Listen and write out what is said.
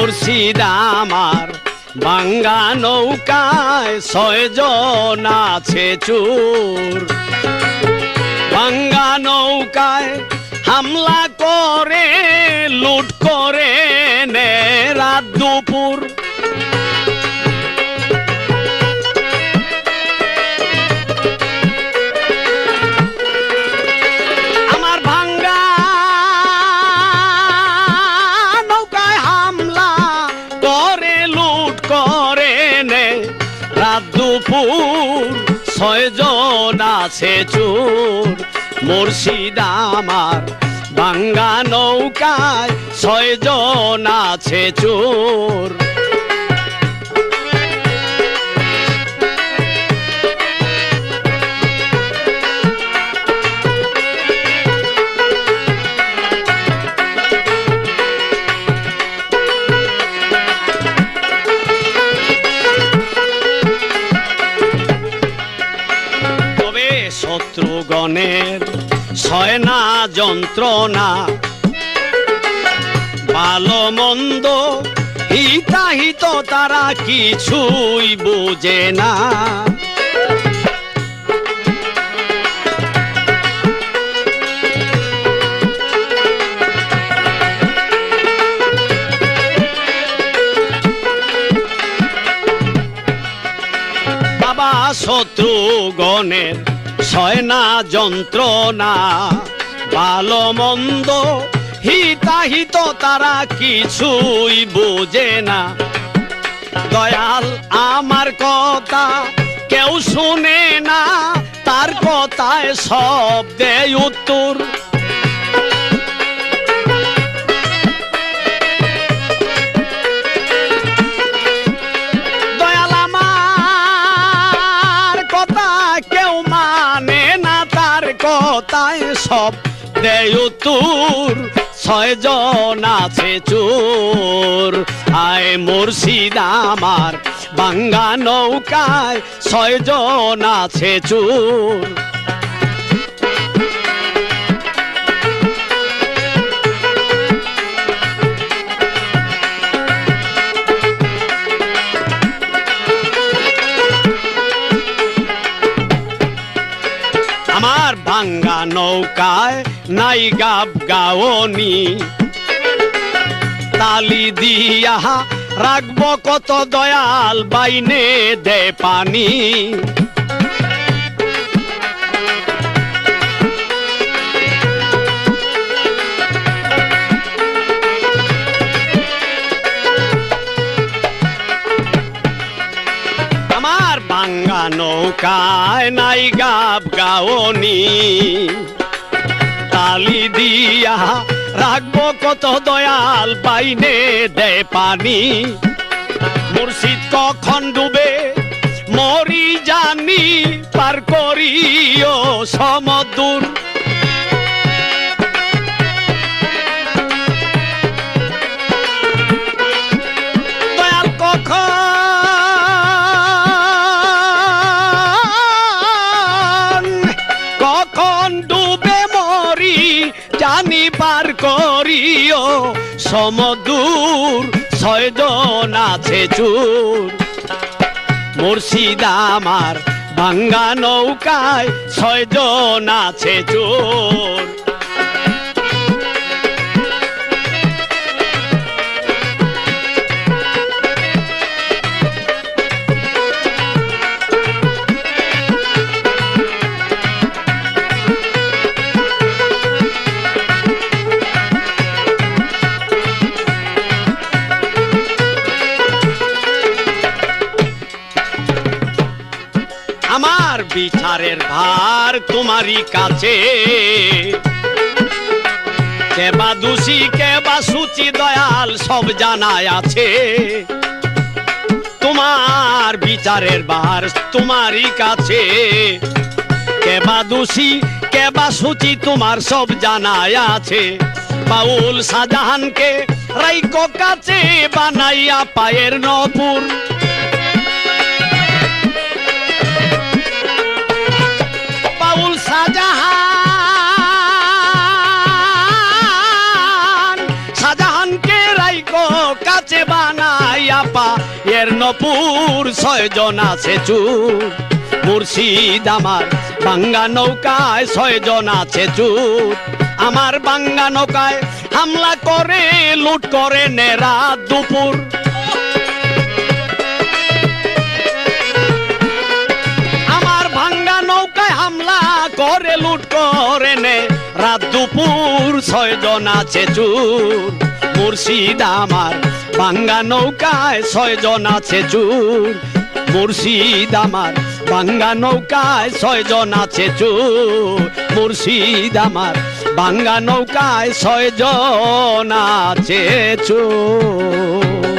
মুর্শিদ আমার। বাঙ্গা নৌকায় ছয়জন আছে চুর। বাঙ্গা নৌকায় হামলা করে, লুট করে নে রাত দুপুর। রাত ছয়জন আছে চোর। মুর্শিদ আমার ভাঙ্গা নৌকায় ছয়জন আছে চোর। শত্রুগণের ছয় না যন্ত্রণা। ভালো মন্দ হিতাহিত তারা কিছুই বোঝে না। বাবা শত্রুগণের ছয় না যন্ত্রণা ভালো মন্দ হিতাহিত তারা কিছুই বোঝে না। দয়াল আমার কথা কেউ শুনে না, তার কথায় সব দেয় উত্তর। কথায় সব দেয় তোর ছয়জন আছে চোর। আয় মুর্শিদ আমার বাঙ্গা নৌকায় ছয়জন আছে চোর। নৌকায় নাই গাব গাওনি। তালি দিয়া রাখব কত দয়াল বাইনে দে পানি। আমার ভাঙ্গা নৌকায় নাই গাব গাওনি। তালি দিয়া রাখব কত দয়াল পাইনে দে পানি। মুর্শিদ কখন ডুবে মরি জানি, পার করিও সমদূর। জানি পার করিও সমদূর ছয়জন আছে চুর। মুর্শিদ আমার ভাঙ্গা নৌকায় ছয়জন আছে চোর। বিচারের ভার তোমারই কাছে। কেবা দোষী, কেবা সুচি, দয়াল, সব জানায় আছে। তোমার বিচারের ভার তোমারই কাছে। কেবা দোষী, কেবা সুচি, তোমার সব জানায় আছে। বাউল শাহজাহানকে রাইকো কাছে বানাইয়া পায়ের নপুর। বাউল শাহজাহান, শাহজাহানকে রাইকো কাছে আছে বানাই আপা। এর নপুর ছয়জন আছে চুর মুর্শিদ আমার বাঙ্গা নৌকায় ছয়জন আছে চুর আমার বাঙ্গা নৌকায় হামলা করে, লুট করে নেরা দুপুর। করে লুট করে নে। রাত দুপুর ছয়জন আছে চুর। মুর্শিদ আমার ভাঙ্গা নৌকায় ছয়জন আছে চুর। মুর্শিদ আমার ভাঙ্গা নৌকায় ছয়জন আছে চুর। মুর্শিদ আমার ভাঙ্গা নৌকায় ছয়জন আছে চুর।